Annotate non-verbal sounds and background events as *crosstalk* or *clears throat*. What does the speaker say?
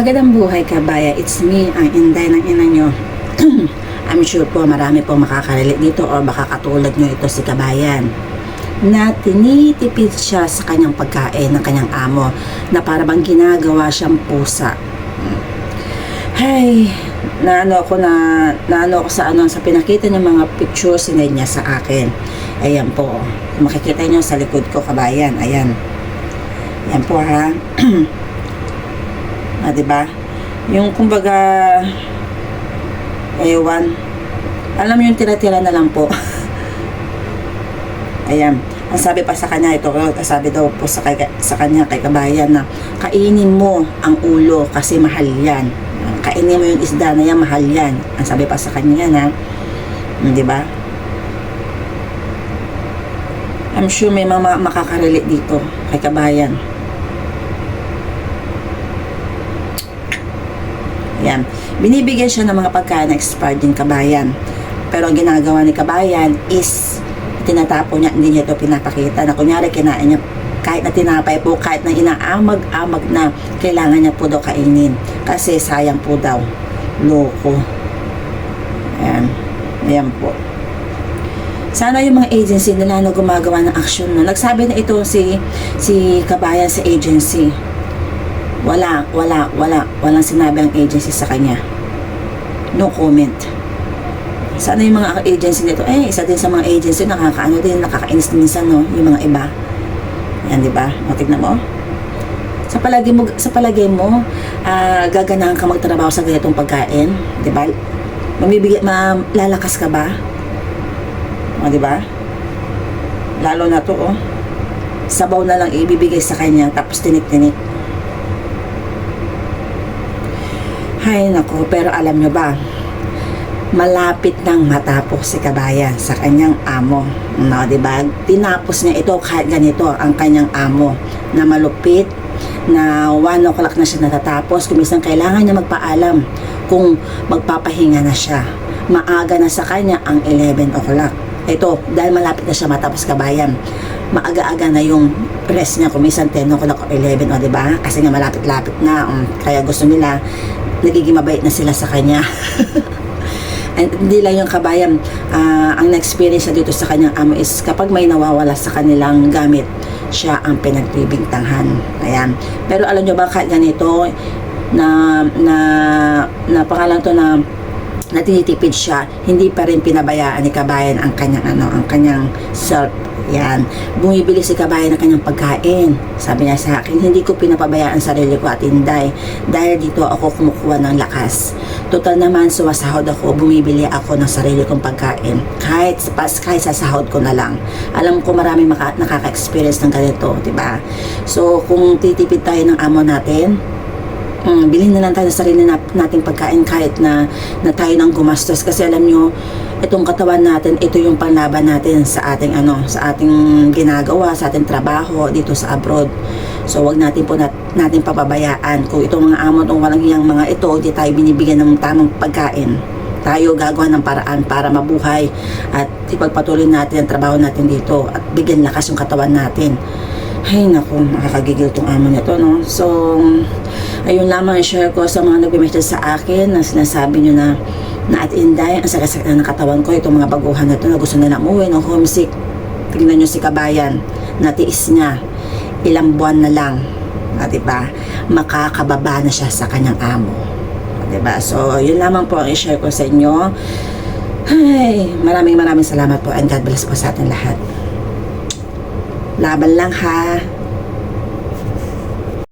Magandang buhay kabaya. It's me, ang inday ng ina nyo. *clears throat* I'm sure po marami po makakarelate dito or baka katulad nyo ito si kabayan na tinitipid siya sa kanyang pagkain ng kanyang amo na para bang ginagawa siyang pusa. Hay, naano ako na naano ako sa ano sa pinakita niya mga pictures sinend niya sa akin. Ayan po. Makikita niyo sa likod ko kabayan, ayan. Ayan po ha. *clears throat* Ah, 'di ba? Yung kumbaga ewan. Alam yung tira-tira na lang po. *laughs* Ayan. Ang sabi pa sa kanya ito, sabi daw po sa, kay, sa kanya kay kabayan na kainin mo ang ulo kasi mahal yan. Kainin mo yung isda na yan, mahal yan. Ang sabi pa sa kanya ha? Hmm, Di ba? I'm sure may mga makakarelate dito kay kabayan. Yan. Binibigyan siya ng mga pagkain na expired din kabayan. Pero ang ginagawa ni kabayan is tinatapo niya, hindi niya ito pinapakita na kunyari kinain niya kahit na tinapay po, kahit na inaamag-amag na kailangan niya po daw kainin. Kasi sayang po daw. Loko. Ayan. Ayan po. Sana yung mga agency nila na gumagawa ng action no. Nagsabi na ito si si kabayan sa agency wala, wala, wala, walang sinabi ang agency sa kanya. No comment. Sana yung mga agency nito, eh, isa din sa mga agency, nakakaano din, nakakainis minsan, no, yung mga iba. Yan, di ba? O, tignan mo. Sa palagi mo, sa palagi mo, ah, gaganahan ka magtrabaho sa ganitong pagkain, di ba? Mamibigay, malalakas ka ba? O, di ba? Lalo na to, oh. Sabaw na lang ibibigay sa kanya, tapos tinik-tinik. Hay nako, pero alam nyo ba, malapit nang matapos si Kabayan sa kanyang amo. No, 'di ba? Tinapos niya ito kahit ganito ang kanyang amo na malupit na 1 o'clock na siya natatapos. Kumisang kailangan niya magpaalam kung magpapahinga na siya. Maaga na sa kanya ang 11 o'clock. Ito, dahil malapit na siya matapos kabayan, maaga-aga na yung press niya, kumisan 10 o'clock o 11, o 'di ba? Kasi nga malapit-lapit na, um, kaya gusto nila, nagiging mabait na sila sa kanya. *laughs* And hindi lang yung kabayan, ah, ang na-experience na dito sa kanyang amo is kapag may nawawala sa kanilang gamit, siya ang pinagbibintanghan. Ayan. Pero alam nyo ba kahit ganito, na, na, na pangalan to na na tinitipid siya, hindi pa rin pinabayaan ni Kabayan ang kanyang ano, ang kanyang self. Yan. Bumibili si Kabayan ng kanyang pagkain. Sabi niya sa akin, hindi ko pinapabayaan sarili ko at inday. Dahil dito ako kumukuha ng lakas. Total naman, sumasahod ako, bumibili ako ng sarili kong pagkain. Kahit, pas, kahit sa sahod ko na lang. Alam ko marami maka, nakaka-experience ng ganito, di ba? So, kung titipid tayo ng amo natin, Mm, bilhin na lang tayo sa sarili nat- nating pagkain kahit na, na tayo nang gumastos kasi alam nyo itong katawan natin ito yung panlaban natin sa ating ano sa ating ginagawa sa ating trabaho dito sa abroad. So wag natin po nat- natin papabayaan kung itong mga amo tong walang iyang mga ito di tayo binibigyan ng tamang pagkain. Tayo gagawa ng paraan para mabuhay at ipagpatuloy natin ang trabaho natin dito at bigyan lakas yung katawan natin. Ay naku, makakagigil tong amo nito, no? So, ayun lamang i-share ko sa mga nag-message sa akin na sinasabi nyo na na at inday, ang sakit na ng katawan ko, itong mga baguhan na ito na gusto na umuwi, no? Homesick. Tingnan nyo si Kabayan, natiis niya. Ilang buwan na lang, ah, di ba? Makakababa na siya sa kanyang amo. Ah, di ba? So, yun lamang po ang i-share ko sa inyo. Ay, maraming maraming salamat po and God bless po sa atin lahat. Laban lang ha.